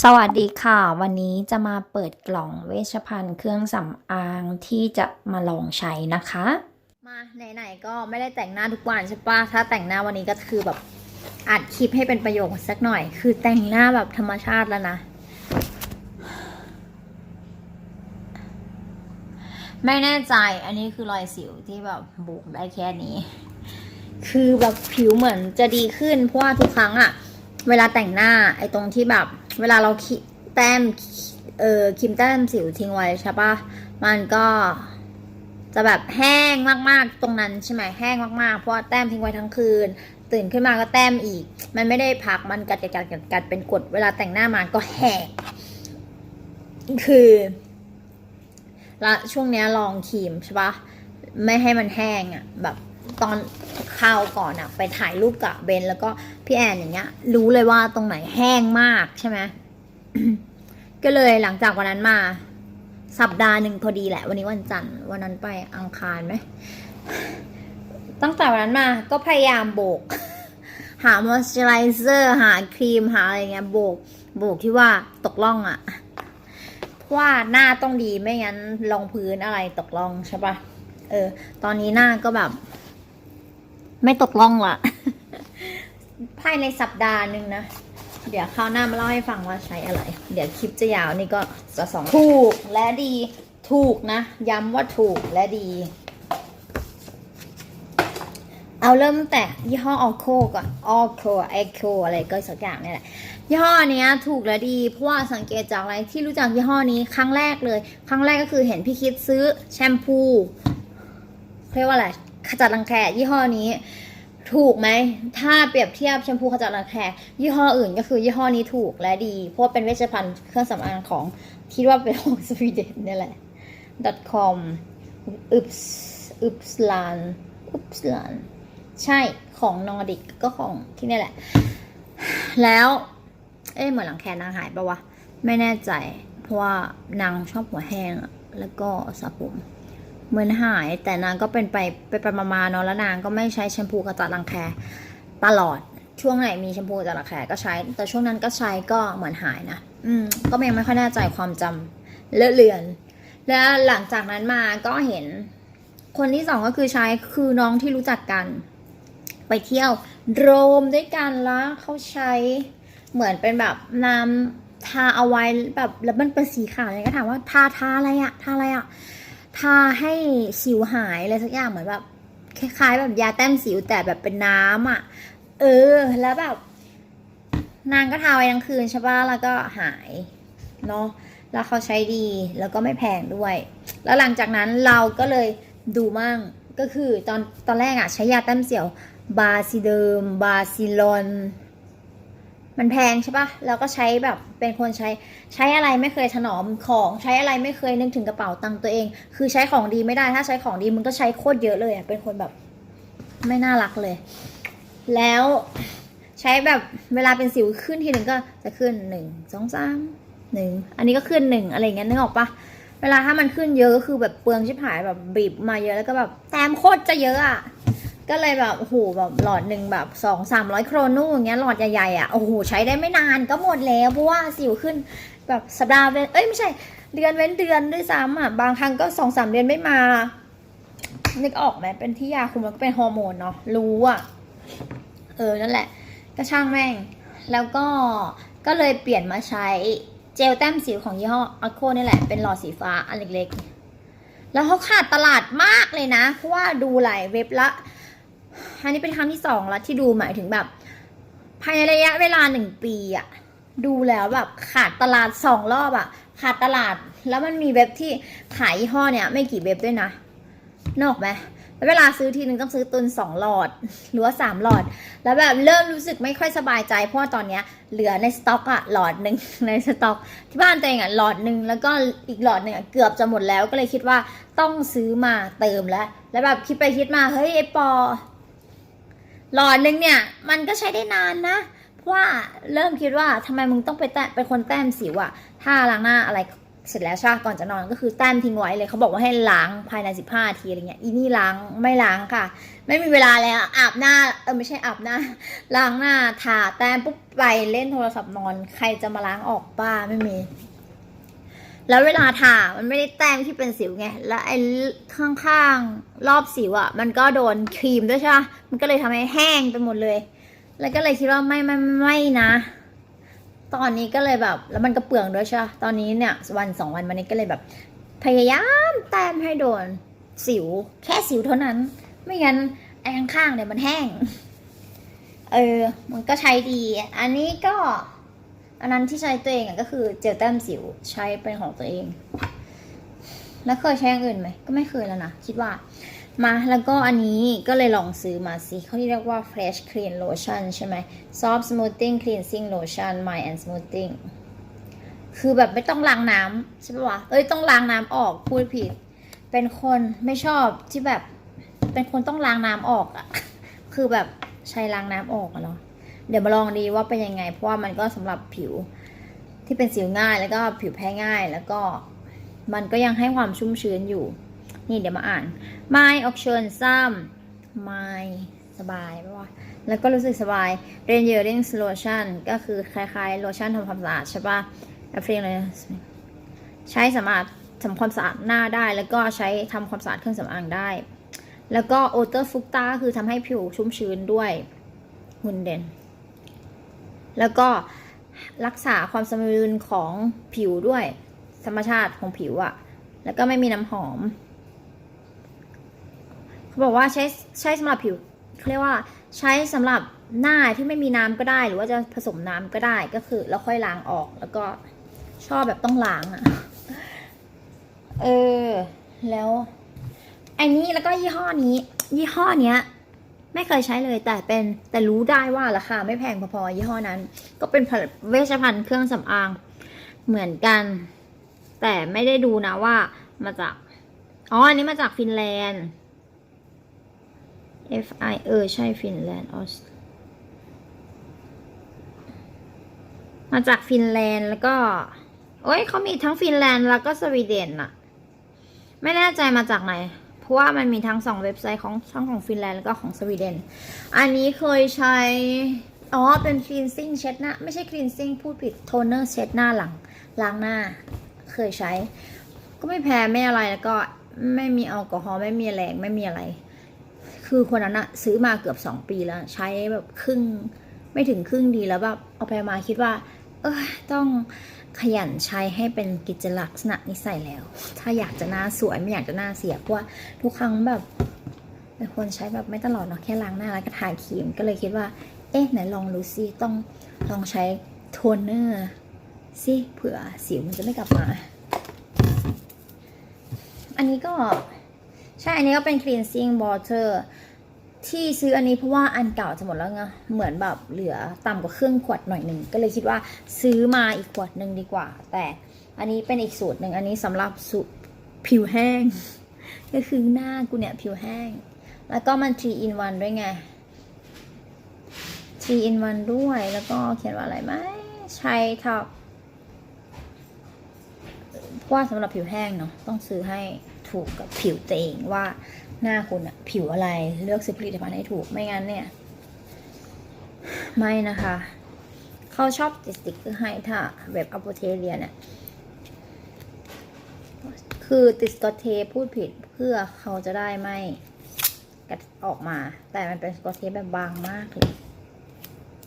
สวัสดีค่ะ วันนี้จะมาเปิดกล่องเวชภัณฑ์เครื่องสำอางที่จะมาลองใช้นะคะ มาไหนๆก็ไม่ได้แต่งหน้าทุกวันใช่ปะถ้าแต่งหน้าวันนี้ก็คือแบบอัดคลิปให้เป็นประโยชน์สักหน่อย คือแต่งหน้าแบบธรรมชาติแล้วนะ ไม่แน่ใจอันนี้คือรอยสิวที่แบบบุกได้แค่นี้ คือแบบผิวเหมือนจะดีขึ้นเพราะว่าทุกครั้งอะเวลาแต่งหน้าไอ้ตรงที่แบบ เวลาเราขีแต้มเออครีมแต้มสิวทิ้งไว้ใช่ปะมันก็จะแบบแห้งมากๆตรงนั้นใช่ไหมแห้งมากๆ เพราะแต้มทิ้งไว้ทั้งคืน ตื่นขึ้นมาก็แต้มอีก มันไม่ได้พักมันกัดกัดกัดกัดเป็นกดเวลาแต่งหน้ามาก็แหกคือละช่วงเนี้ยลองครีมใช่ปะไม่ให้มันแห้งอะ่ะแบบตอน ข้าวก่อนอะไปถ่ายรูปกับเบนแล้วก็พี่แอนอย่างเงี้ย รู้เลยว่าตรงไหนแห้งมากใช่ไหมก็เลยหลังจากวันนั้นมา สัปดาห์หนึ่งพอดีแหละ วันนี้วันจันทร์วันนั้นไปอังคารไหมตั้งแต่วันนั้นมา ก็พยายามโบก หามอยส์เจอไรเซอร์หาครีมหาอะไรเงี้ยโบก โบกที่ว่าตกล่องอะเพราะว่าหน้าต้องดีไม่งั้นรองพื้นอะไรตกล่องใช่ปะเออ ตอนนี้หน้าก็แบบ ไม่ตกล่องละภายในสัปดาห์หนึ่งนะ เดี๋ยวคราวหน้ามาเล่าให้ฟังว่าใช้อะไร เดี๋ยวคลิปจะยาวนี่ก็จะสองถูกและดีถูกนะ ย้ำว่าถูกและดี เอาเริ่มตั้งแต่ยี่ห้อออโคก่อนออโคเอโคอะไรก็สักอย่างนี่แหละยี่ห้อเนี้ยถูกและดี เพราะว่าสังเกตจากอะไรที่รู้จักยี่ห้อนี้ครั้งแรกเลย ครั้งแรกก็คือเห็นพี่คิดซื้อแชมพูเรียกว่าอะไร ขจัดรังแคยี่ห้อนี้ ถูกไหม ถ้าเปรียบเทียบแชมพูขจัดรังแคยี่ห้ออื่นก็คือยี่ห้อนี้ถูกและดี เพราะเป็นเวชภัณฑ์เครื่องสำอางของคิดว่าเป็นของสวีเดนนี่แหละ .com อึบอึบสลานอึบสลานใช่ของนอร์ดิกก็ของที่นี่แหละ แล้ว เอ๊ะเหมือนหลังแคนางหายปะวะ ไม่แน่ใจ เพราะว่านางชอบหัวแห้งอะแล้วก็สระผม เหมือนหายแต่นางก็เป็นไปไปไปมาๆเนาะแล้วนางก็ไม่ใช้แชมพูกระจัดรังแคตลอดช่วงไหนมีแชมพูกระจัดรังแคก็ใช้ แต่ช่วงนั้นก็ใช้ก็เหมือนหายนะอืมก็ยังไม่ค่อยแน่ใจความจำเลอะเลือน แล้วหลังจากนั้นมาก็เห็น คนที่สองก็คือใช้คือน้องที่รู้จักกัน ไปเที่ยวโรมด้วยกันแล้วเขาใช้เหมือนเป็นแบบน้ำทาเอาไว้แบบแล้วมันเป็นสีขาวเลยก็ถามว่าทาทาอะไรอะทาอะไรอะ ทาให้สิวหายอะไรสักอย่างเหมือนแบบคล้ายๆแบบยาแต้มสิวแต่แบบเป็นน้ำอะ เออ แล้วแบบ นางก็ทาไว้ทั้งคืนใช่ปะแล้วก็หายเนาะแล้วเขาใช้ดีแล้วก็ไม่แพงด้วย แล้วหลังจากนั้นเราก็เลยดูมั่งก็คือตอนตอนแรกอะใช้ยาแต้มเสียว บาซิเดิม บาซิลอน มันแพงใช่ปะแล้วก็ใช้แบบเป็นคนใช้ใช้อะไรไม่เคยถนอมของใช้อะไรไม่เคยนึกถึงกระเป๋าตังค์ตัวเอง คือใช้ของดีไม่ได้ถ้าใช้ของดีมึงก็ใช้โคตรเยอะเลยอะเป็นคนแบบไม่น่ารักเลย แล้วใช้แบบเวลาเป็นสิวขึ้นทีหนึ่งก็จะขึ้นหนึ่งสองสามหนึ่งอันนี้ก็ขึ้นหนึ่งอะไรเงี้ยนึกออกปะเวลาถ้ามันขึ้นเยอะก็คือแบบเปลืองชิบหายแบบบีบมาเยอะแล้วก็แบบแต้มโคตรจะเยอะอะ ก็เลยแบบโอ้โหแบบหลอดหนึ่งแบบสองสามร้อยโครนูอย่างเงี้ยหลอดใหญ่ๆอะโอ้โหใช้ได้ไม่นานก็หมดแล้วเพราะว่าสิวขึ้นแบบสัปดาห์เว้นเอ้ยไม่ใช่เดือนเว้นเดือนด้วยซ้ำอะบางครั้งก็สองสามเดือนไม่มานึกออกไหมเป็นที่ยาคุมแล้วก็เป็นฮอร์โมนเนาะรู้อะเออนั่นแหละ ก็ช่างแม่ง แล้วก็ก็เลยเปลี่ยนมาใช้เจลแต้มสิวของยี่ห้ออโคนี่แหละเป็นหลอดสีฟ้าอันเล็กๆ แล้วเขาขาดตลาดมากเลยนะ เพราะว่าดูหลายเว็บละ อันนี้เป็นครั้งที่สองแล้วที่ดูหมายถึงแบบ ภายในระยะเวลาหนึ่งปีอะดูแล้วแบบขาดตลาดสองรอบอะขาดตลาดแล้วมันมีเว็บที่ขายยี่ห้อเนี่ย ไม่กี่เว็บด้วยนะนอกไหมแล้วเวลาซื้อทีนึงต้องซื้อตุนสองหลอด หรือว่าสามหลอด แล้วแบบเริ่มรู้สึกไม่ค่อยสบายใจ เพราะตอนเนี้ยเหลือในสต็อกอะหลอดหนึ่งในสต็อก ที่บ้านตัวเองอะหลอดหนึ่งแล้วก็อีกหลอดหนึ่งอะเกือบจะหมดแล้วก็เลยคิดว่าต้องซื้อมาเติมแล้ว แล้วแบบคิดไปคิดมาเฮ้ยไอปอ หลอดหนึ่งเนี่ย มันก็ใช้ได้นานนะ เพราะว่าเริ่มคิดว่าทำไมมึงต้องไปแต้เป็นคนแต้มสิวอะถ้าล้างหน้าอะไรเสร็จแล้วใช่ก่อนจะนอนก็คือแต้มทิ้งไว้เลยเขาบอกว่าให้ล้างภายในสิบห้าทีอะไรเงี้ยอีนี่ล้างไม่ล้างค่ะ ไม่มีเวลาแล้วอาบหน้าเออไม่ใช่อาบหน้า ล้างหน้าทาแต้มปุ๊บไปเล่นโทรศัพท์นอน ใครจะมาล้างออกป้าไม่มี แล้วเวลาทา มันไม่ได้แต้มที่เป็นสิวไง แล้วไอ้ข้างๆ รอบสิวอะ่ะ มันก็โดนครีมด้วยใช่ปะมันก็เลยทำให้แห้งไปหมดเลย แล้วก็เลยคิดว่าไม่ไม่ไม่ไม่นะ ตอนนี้ก็เลยแบบ แล้วมันก็เปลืองด้วยใช่ปะตอนนี้เนี่ยวันสองวันวันนี้ก็เลยแบบ พยายามแต้มให้โดนสิว แค่สิวเท่านั้น ไม่งั้นไอ้ข้างๆเนี่ยมันแห้ง เออ มันก็ใช้ดี อันนี้ก็ อันนั้นที่ใช้ตัวเองก็คือเจลแต้มสิวใช้เป็นของตัวเอง แล้วเคยใช้อย่างอื่นไหมก็ไม่เคยแล้วนะคิดว่ามาแล้วก็อันนี้ก็เลยลองซื้อมาสิเขาที่เรียกว่า fresh clean lotion ใช่ไหม soft smoothing cleansing lotion my and smoothing คือแบบไม่ต้องล้างน้ำใช่ปะวะเอ้ยต้องล้างน้ำออกพูดผิด เป็นคนไม่ชอบที่แบบ เป็นคนต้องล้างน้ำออกอะคือแบบใช้ล้างน้ำออกอะเนาะ เดี๋ยวมาลองดีว่าเป็นยังไง เพราะว่ามันก็สำหรับผิวที่เป็นสิวง่ายแล้วก็ผิวแพ้ง่ายแล้วก็มันก็ยังให้ความชุ่มชื้นอยู่ นี่เดี๋ยวมาอ่านไม่ออกเชิญซ้ำไม่สบายปะวะแล้วก็รู้สึกสบายเรนเยอริงโลชั่นก็คือคล้ายๆโลชั่นทำความสะอาดใช่ป่ะแอฟริงเลยใช้สามารถทำความสะอาดหน้าได้ แล้วก็ใช้ทำความสะอาดเครื่องสำอางได้ แล้วก็โอเตอร์ฟุกตาคือทำให้ผิวชุ่มชื้นด้วยหุ่นเด่น แล้วก็รักษาความสมดุลของผิวด้วย ธรรมชาติของผิวอะแล้วก็ไม่มีน้ำหอม เขาบอกว่าใช้ใช้สำหรับผิวเขาเรียกว่าใช้สำหรับหน้าที่ไม่มีน้ำก็ได้ หรือว่าจะผสมน้ำก็ได้ก็คือแล้วค่อยล้างออก แล้วก็ชอบแบบต้องล้างอะเออ แล้ว อันนี้แล้วก็ยี่ห้อนี้ ยี่ห้อเนี้ย ไม่เคยใช้เลยแต่เป็นแต่รู้ได้ว่าราคาไม่แพงพอๆยี่ห้อนั้น ก็เป็นผลิตเวชภัณฑ์เครื่องสำอางเหมือนกัน แต่ไม่ได้ดูนะว่ามาจากอ๋ออันนี้มาจากฟินแลนด์ F I เออใช่ฟินแลนด์ออสมาจากฟินแลนด์แล้วก็โอ้ยเขามีทั้งฟินแลนด์แล้วก็สวีเดนอะไม่แน่ใจมาจากไหน เพราะว่ามันมีทั้งสองเว็บไซต์ของทั้งของฟินแลนด์แล้วก็ของสวีเดน อันนี้เคยใช้ อ๋อ เป็น cleansing เช็ดหน้า ไม่ใช่ cleansing พูดผิด toner เช็ดหน้าหลังล้างหน้า เคยใช้ ก็ไม่แพ้ไม่อะไรแล้วก็ไม่มีแอลกอฮอล์ไม่มีแรงไม่มีอะไร คือคนนั้นอะซื้อมาเกือบสองปีแล้ว ใช้แบบครึ่งไม่ถึงครึ่งดีแล้วแบบเอาไปมาคิดว่า เออต้อง ขยันใช้ให้เป็นกิจลักษณะนิสัยแล้ว ถ้าอยากจะหน้าสวยไม่อยากจะหน้าเสียเพราะว่าทุกครั้งแบบเป็นคนใช้แบบไม่ตลอดเนาะแค่ล้างหน้าแล้วก็ทาครีมก็เลยคิดว่า เอ๊ะไหนลองดูซิต้องลองใช้โทนเนอร์สิเผื่อสิวมันจะไม่กลับมา อันนี้ก็ใช่ อันนี้ก็เป็น cleansing water ที่ซื้ออันนี้เพราะว่าอันเก่าจะหมดแล้วไงเหมือนแบบเหลือต่ำกว่าครึ่งขวดหน่อยหนึ่งก็เลยคิดว่าซื้อมาอีกขวดหนึ่งดีกว่า แต่อันนี้เป็นอีกสูตรหนึ่งอันนี้สำหรับสูตรผิวแห้ง ก็คือหน้ากูเนี่ยผิวแห้ง แล้วก็มัน3 in 1ด้วยไง3 in 1ด้วยแล้วก็เขียนว่าอะไรไหมใช้ทับเพราะว่าสำหรับผิวแห้งเนาะต้องซื้อให้ถูกกับผิวตัวเองว่า หน้าคุณอะผิวอะไรเลือกซื้อผลิตภัณฑ์ให้ถูกไม่งั้นเนี่ย ไม่นะคะ เขาชอบติดสติ๊กเกอร์ให้ถ้าแบบอัปโปเทเรียเนี่ยคือติดสกอตเทปพูดผิดเพื่อเขาจะได้ไม่กระออกมา แต่มันเป็นสกอตเทปแบบบางมากเลย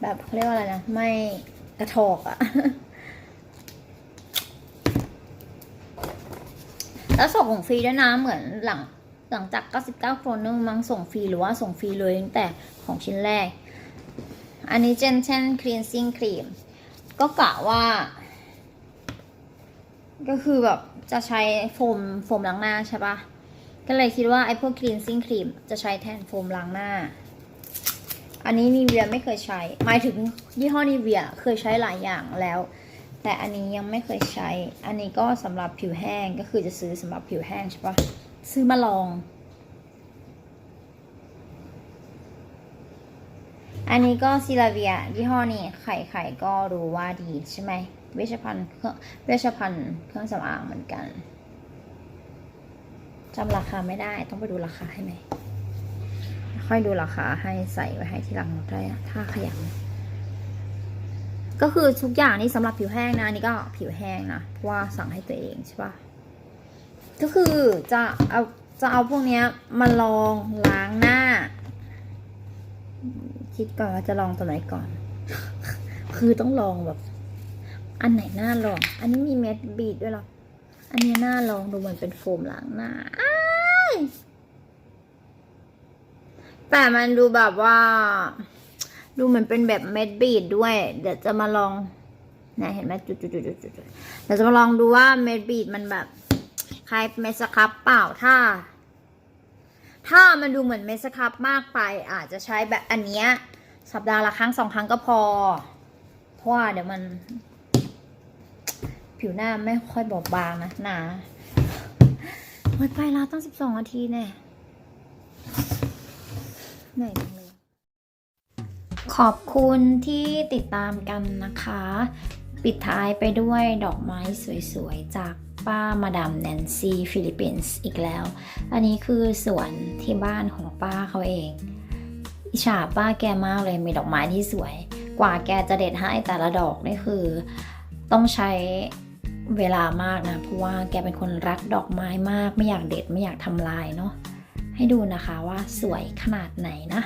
แบบเขาเรียกว่าอะไรนะไม่กระทอกอะแล้วส่งของฟรีด้วยนะเหมือนหลัง หลังจาก 99 โครนนึงมั้งส่งฟรีหรือว่าส่งฟรีเลยตั้งแต่ของชิ้นแรก อันนี้เจนเชนคลีนซิ่งครีมก็กะว่า ก็คือแบบจะใช้โฟมโฟมล้างหน้าใช่ปะก็เลยคิดว่าไอ้พวกคลีนซิ่งครีมจะใช้แทนโฟมล้างหน้า อันนี้นีเวียไม่เคยใช้ หมายถึงยี่ห้อนีเวียเคยใช้หลายอย่างแล้ว แต่อันนี้ยังไม่เคยใช้ อันนี้ก็สำหรับผิวแห้งก็คือจะซื้อสำหรับผิวแห้งใช่ปะ ซื้อมาลอง อันนี้ก็ซิลาเวียยี่ห้อนี้ไข่ไข่ก็รู้ว่าดีใช่ไหมเวชภัณฑ์เครื่องเวชภัณฑ์เครื่องสำอางเหมือนกันจำราคาไม่ได้ต้องไปดูราคาให้ไหมค่อยดูราคาให้ใส่ไว้ให้ที่หลังได้ถ้าขยันก็คือทุกอย่างนี่สำหรับผิวแห้งนะ อันนี่ก็ผิวแห้งนะ เพราะว่าสั่งให้ตัวเองใช่ปะ ก็คือจะเอาจะเอาพวกนี้มาลองล้างหน้า คิดก่อนว่าจะลองตัวไหนก่อน คือต้องลองแบบ อันไหนน่าลอง อันนี้มีเม็ดบีดด้วยหรอ อันนี้น่าลองดูเหมือนเป็นโฟมล้างหน้าแต่มันดูแบบว่า ดูเหมือนเป็นแบบเม็ดบีดด้วย เดี๋ยวจะมาลองนะเห็นไหมจุดจุดจุดจุดจุดจุดเดี๋ยวจะมาลองดูว่าเม็ดบีดมันแบบ คล้ายเมสครับเปล่าถ้า ถ้ามันดูเหมือนเมสครับมากไป อาจจะใช้แบบอันเนี้ยสัปดาห์ละครั้งสองครั้งก็พอ เพราะว่าเดี๋ยวมัน ผิวหน้าไม่ค่อยบอบบางนะหนาโอ้ยไปแล้วตั้งสิบสองนาทีแน่เหนื่อยจังเลยขอบคุณที่ติดตามกันนะคะ ปิดท้ายไปด้วยดอกไม้สวยๆจาก ป้ามาดามแนนซี่ฟิลิปปินส์อีกแล้ว อันนี้คือสวนที่บ้านของป้าเขาเอง อิจฉาป้าแกมากเลยมีดอกไม้ที่สวย กว่าแกจะเด็ดให้แต่ละดอกนี่คือ ต้องใช้เวลามากนะ เพราะว่าแกเป็นคนรักดอกไม้มาก ไม่อยากเด็ดไม่อยากทำลายเนาะ ให้ดูนะคะว่าสวยขนาดไหนนะ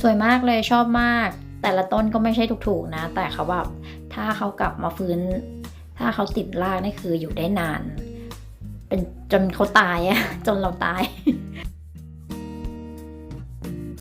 สวยมากเลยชอบมาก แต่ละต้นก็ไม่ใช่ถูกๆนะ แต่เขาแบบถ้าเขากลับมาฟื้น ถ้าเขาติดรากนี่คืออยู่ได้นาน เป็นจนเขาตายอะจนเราตาย